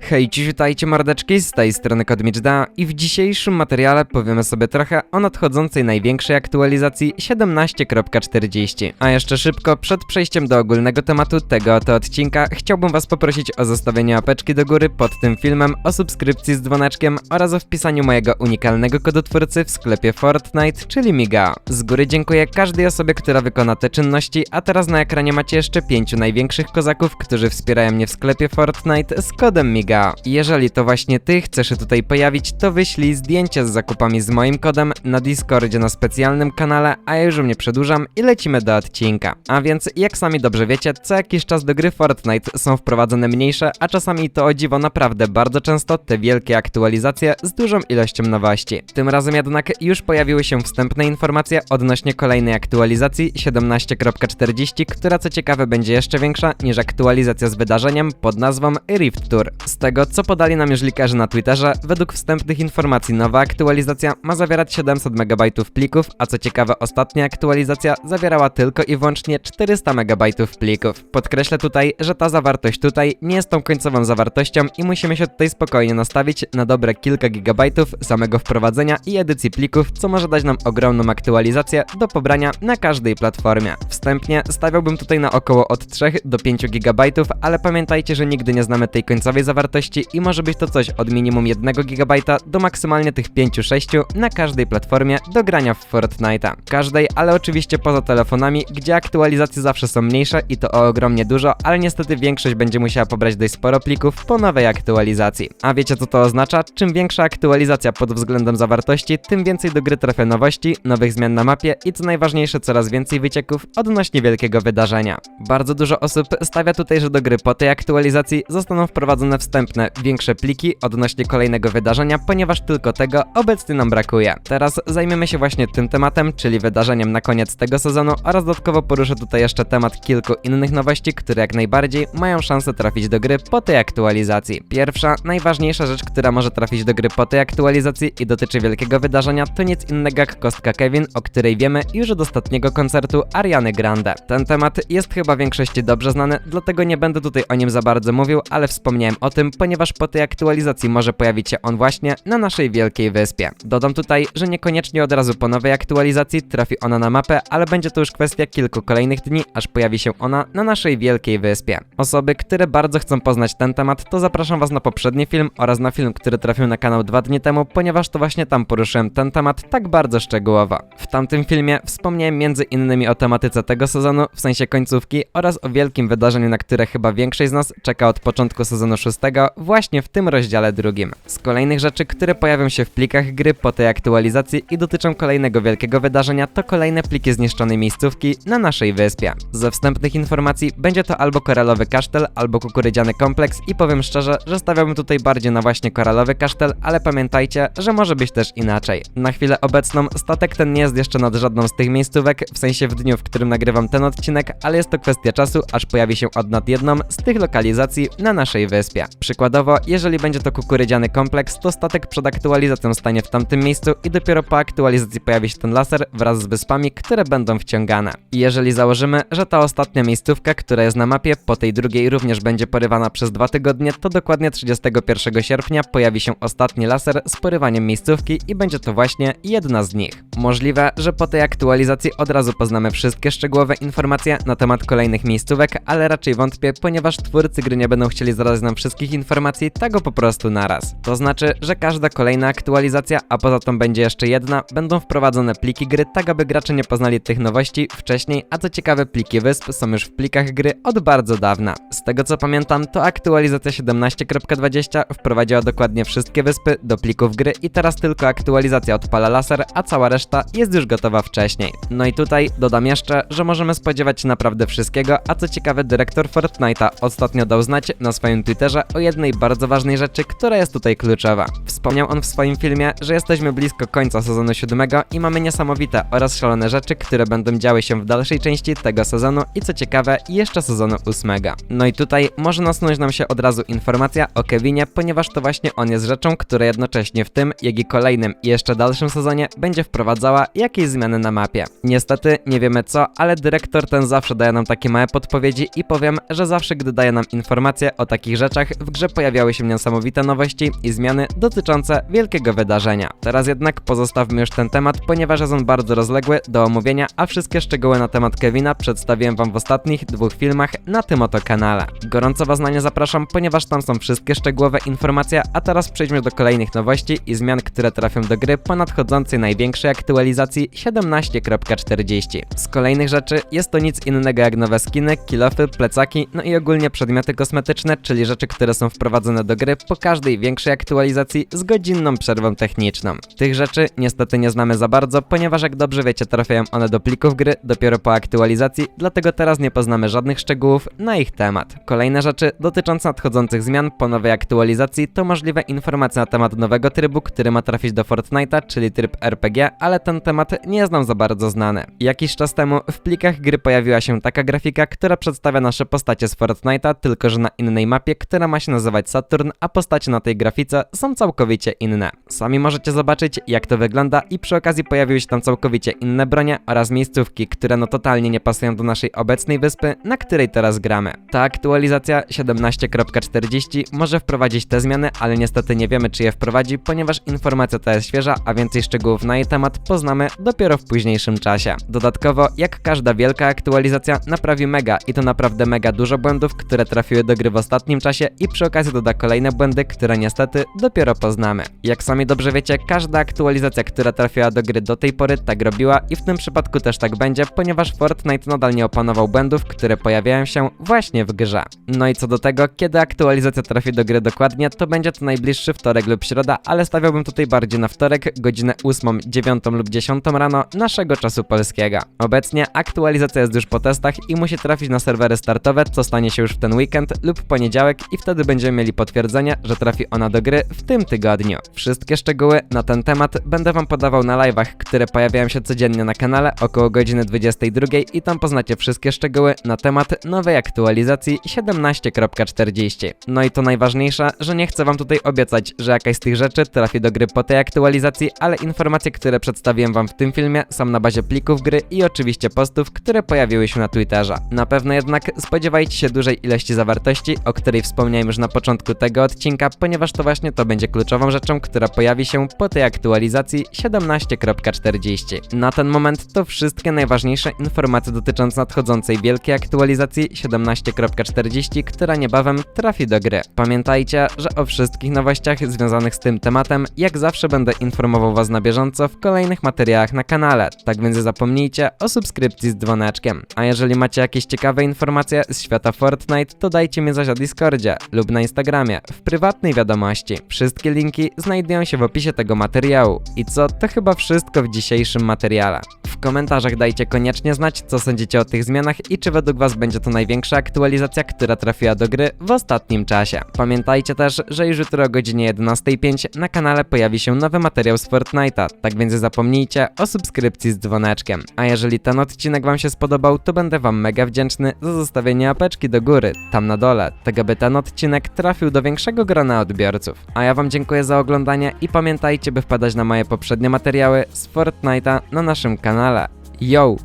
Hej, dziś witajcie mordeczki, z tej strony Kodmiczda i w dzisiejszym materiale powiemy sobie trochę o nadchodzącej największej aktualizacji 17.40. A jeszcze szybko, przed przejściem do ogólnego tematu tego oto odcinka, chciałbym was poprosić o zostawienie łapeczki do góry pod tym filmem, o subskrypcji z dzwoneczkiem oraz o wpisaniu mojego unikalnego kodotwórcy w sklepie Fortnite, czyli Miga. Z góry dziękuję każdej osobie, która wykona te czynności, a teraz na ekranie macie jeszcze pięciu największych kozaków, którzy wspierają mnie w sklepie Fortnite z kodem Miga. Jeżeli to właśnie ty chcesz się tutaj pojawić, to wyślij zdjęcie z zakupami z moim kodem na Discordzie na specjalnym kanale, a ja już nie przedłużam i lecimy do odcinka. A więc, jak sami dobrze wiecie, co jakiś czas do gry Fortnite są wprowadzane mniejsze, a czasami to o dziwo naprawdę bardzo często te wielkie aktualizacje z dużą ilością nowości. Tym razem jednak już pojawiły się wstępne informacje odnośnie kolejnej aktualizacji 17.40, która co ciekawe będzie jeszcze większa niż aktualizacja z wydarzeniem pod nazwą Rift Tour. Z tego, co podali nam już likerzy na Twitterze, według wstępnych informacji nowa aktualizacja ma zawierać 700 MB plików, a co ciekawe ostatnia aktualizacja zawierała tylko i wyłącznie 400 MB plików. Podkreślę tutaj, że ta zawartość tutaj nie jest tą końcową zawartością i musimy się tutaj spokojnie nastawić na dobre kilka gigabajtów samego wprowadzenia i edycji plików, co może dać nam ogromną aktualizację do pobrania na każdej platformie. Wstępnie stawiałbym tutaj na około od 3 do 5 gigabajtów, ale pamiętajcie, że nigdy nie znamy tej końcowej zawartości i może być to coś od minimum 1 GB do maksymalnie tych 5-6 na każdej platformie do grania w Fortnite'a. Każdej, ale oczywiście poza telefonami, gdzie aktualizacje zawsze są mniejsze i to o ogromnie dużo, ale niestety większość będzie musiała pobrać dość sporo plików po nowej aktualizacji. A wiecie co to oznacza? Czym większa aktualizacja pod względem zawartości, tym więcej do gry trafia nowości, nowych zmian na mapie i co najważniejsze coraz więcej wycieków odnośnie wielkiego wydarzenia. Bardzo dużo osób stawia tutaj, że do gry po tej aktualizacji zostaną wprowadzone wstępne, większe pliki odnośnie kolejnego wydarzenia, ponieważ tylko tego obecnie nam brakuje. Teraz zajmiemy się właśnie tym tematem, czyli wydarzeniem na koniec tego sezonu oraz dodatkowo poruszę tutaj jeszcze temat kilku innych nowości, które jak najbardziej mają szansę trafić do gry po tej aktualizacji. Pierwsza, najważniejsza rzecz, która może trafić do gry po tej aktualizacji i dotyczy wielkiego wydarzenia, to nic innego jak kostka Kevin, o której wiemy już od ostatniego koncertu Ariany Grande. Ten temat jest chyba większości dobrze znany, dlatego nie będę tutaj o nim za bardzo mówił, ale wspomniałem o tym, ponieważ po tej aktualizacji może pojawić się on właśnie na naszej wielkiej wyspie. Dodam tutaj, że niekoniecznie od razu po nowej aktualizacji trafi ona na mapę, ale będzie to już kwestia kilku kolejnych dni, aż pojawi się ona na naszej wielkiej wyspie. Osoby, które bardzo chcą poznać ten temat, to zapraszam was na poprzedni film oraz na film, który trafił na kanał dwa dni temu, ponieważ to właśnie tam poruszyłem ten temat tak bardzo szczegółowo. W tamtym filmie wspomniałem między innymi o tematyce tego sezonu, w sensie końcówki, oraz o wielkim wydarzeniu, na które chyba większość z nas czeka od początku sezonu szóstego, właśnie w tym rozdziale drugim. Z kolejnych rzeczy, które pojawią się w plikach gry po tej aktualizacji i dotyczą kolejnego wielkiego wydarzenia, to kolejne pliki zniszczonej miejscówki na naszej wyspie. Ze wstępnych informacji będzie to albo koralowy kasztel, albo kukurydziany kompleks i powiem szczerze, że stawiałbym tutaj bardziej na właśnie koralowy kasztel, ale pamiętajcie, że może być też inaczej. Na chwilę obecną statek ten nie jest jeszcze nad żadną z tych miejscówek, w sensie w dniu, w którym nagrywam ten odcinek, ale jest to kwestia czasu, aż pojawi się od nad jedną z tych lokalizacji na naszej wyspie. Przykładowo, jeżeli będzie to kukurydziany kompleks, to statek przed aktualizacją stanie w tamtym miejscu i dopiero po aktualizacji pojawi się ten laser wraz z wyspami, które będą wciągane. I jeżeli założymy, że ta ostatnia miejscówka, która jest na mapie, po tej drugiej również będzie porywana przez dwa tygodnie, to dokładnie 31 sierpnia pojawi się ostatni laser z porywaniem miejscówki i będzie to właśnie jedna z nich. Możliwe, że po tej aktualizacji od razu poznamy wszystkie szczegółowe informacje na temat kolejnych miejscówek, ale raczej wątpię, ponieważ twórcy gry nie będą chcieli zaraz nam wszystkich informacji tego po prostu naraz. To znaczy, że każda kolejna aktualizacja, a poza tą będzie jeszcze jedna, będą wprowadzone pliki gry tak, aby gracze nie poznali tych nowości wcześniej, a co ciekawe pliki wysp są już w plikach gry od bardzo dawna. Z tego co pamiętam, to aktualizacja 17.20 wprowadziła dokładnie wszystkie wyspy do plików gry i teraz tylko aktualizacja odpala laser, a cała reszta jest już gotowa wcześniej. No i tutaj dodam jeszcze, że możemy spodziewać się naprawdę wszystkiego, a co ciekawe dyrektor Fortnite'a ostatnio dał znać na swoim Twitterze o jednej bardzo ważnej rzeczy, która jest tutaj kluczowa. Wspomniał on w swoim filmie, że jesteśmy blisko końca sezonu 7 i mamy niesamowite oraz szalone rzeczy, które będą działy się w dalszej części tego sezonu i co ciekawe, jeszcze sezonu 8. No i tutaj może nasunąć nam się od razu informacja o Kevinie, ponieważ to właśnie on jest rzeczą, która jednocześnie w tym, jak i kolejnym i jeszcze dalszym sezonie będzie wprowadzała jakieś zmiany na mapie. Niestety nie wiemy co, ale dyrektor ten zawsze daje nam takie małe podpowiedzi i powiem, że zawsze gdy daje nam informacje o takich rzeczach, w grze pojawiały się niesamowite nowości i zmiany dotyczące wielkiego wydarzenia. Teraz jednak pozostawmy już ten temat, ponieważ jest on bardzo rozległy do omówienia, a wszystkie szczegóły na temat Kevina przedstawiłem wam w ostatnich dwóch filmach na tym oto kanale. Gorąco was na nie zapraszam, ponieważ tam są wszystkie szczegółowe informacje, a teraz przejdźmy do kolejnych nowości i zmian, które trafią do gry po nadchodzącej największej aktualizacji 17.40. Z kolejnych rzeczy jest to nic innego jak nowe skiny, kilofy, plecaki, no i ogólnie przedmioty kosmetyczne, czyli rzeczy, które są wprowadzone do gry po każdej większej aktualizacji z godzinną przerwą techniczną. Tych rzeczy niestety nie znamy za bardzo, ponieważ jak dobrze wiecie, trafiają one do plików gry dopiero po aktualizacji, dlatego teraz nie poznamy żadnych szczegółów na ich temat. Kolejne rzeczy dotyczące nadchodzących zmian po nowej aktualizacji to możliwe informacje na temat nowego trybu, który ma trafić do Fortnite'a, czyli tryb RPG, ale ten temat nie jest nam za bardzo znany. Jakiś czas temu w plikach gry pojawiła się taka grafika, która przedstawia nasze postacie z Fortnite'a, tylko że na innej mapie, która ma się nazywać Saturn, a postacie na tej grafice są całkowicie inne. Sami możecie zobaczyć, jak to wygląda i przy okazji pojawiły się tam całkowicie inne bronie oraz miejscówki, które no totalnie nie pasują do naszej obecnej wyspy, na której teraz gramy. Ta aktualizacja 17.40 może wprowadzić te zmiany, ale niestety nie wiemy, czy je wprowadzi, ponieważ informacja ta jest świeża, a więcej szczegółów na jej temat poznamy dopiero w późniejszym czasie. Dodatkowo, jak każda wielka aktualizacja, naprawi mega i to naprawdę mega dużo błędów, które trafiły do gry w ostatnim czasie i przy okazji doda kolejne błędy, które niestety dopiero poznamy. Jak sami dobrze wiecie, każda aktualizacja, która trafiła do gry do tej pory, tak robiła i w tym przypadku też tak będzie, ponieważ Fortnite nadal nie opanował błędów, które pojawiają się właśnie w grze. No i co do tego, kiedy aktualizacja trafi do gry dokładnie, to będzie to najbliższy wtorek lub środa, ale stawiałbym tutaj bardziej na wtorek, godzinę 8, 9 lub 10 rano naszego czasu polskiego. Obecnie aktualizacja jest już po testach i musi trafić na serwery startowe, co stanie się już w ten weekend lub poniedziałek i wtedy będziemy mieli potwierdzenie, że trafi ona do gry w tym tygodniu. Wszystkie szczegóły na ten temat będę wam podawał na live'ach, które pojawiają się codziennie na kanale około godziny 22 i tam poznacie wszystkie szczegóły na temat nowej aktualizacji 17.40. No i to najważniejsze, że nie chcę wam tutaj obiecać, że jakaś z tych rzeczy trafi do gry po tej aktualizacji, ale informacje, które przedstawiłem wam w tym filmie są na bazie plików gry i oczywiście postów, które pojawiły się na Twitterze. Na pewno jednak spodziewajcie się dużej ilości zawartości, o której wspomniałem już na początku tego odcinka, ponieważ to właśnie to będzie kluczową rzeczą, która pojawi się po tej aktualizacji 17.40. Na ten moment to wszystkie najważniejsze informacje dotyczące nadchodzącej wielkiej aktualizacji 17.40, która niebawem trafi do gry. Pamiętajcie, że o wszystkich nowościach związanych z tym tematem, jak zawsze będę informował Was na bieżąco w kolejnych materiałach na kanale, tak więc nie zapomnijcie o subskrypcji z dzwoneczkiem. A jeżeli macie jakieś ciekawe informacje z świata Fortnite, to dajcie mi znać na Discordzie lub na Instagramie w prywatnej wiadomości. Wszystkie linki znajdują się w opisie tego materiału. I co, to chyba wszystko w dzisiejszym materiale. W komentarzach dajcie koniecznie znać, co sądzicie o tych zmianach i czy według Was będzie to największa aktualizacja, która trafiła do gry w ostatnim czasie. Pamiętajcie też, że już jutro o godzinie 11.05 na kanale pojawi się nowy materiał z Fortnite'a, tak więc zapomnijcie o subskrypcji z dzwoneczkiem. A jeżeli ten odcinek Wam się spodobał, to będę Wam mega wdzięczny za zostawienie apeczki do góry, tam na dole, tak aby ten odcinek trafił do większego grona odbiorców. A ja Wam dziękuję za oglądanie i pamiętajcie, by wpadać na moje poprzednie materiały z Fortnite'a na naszym kanale. Yo!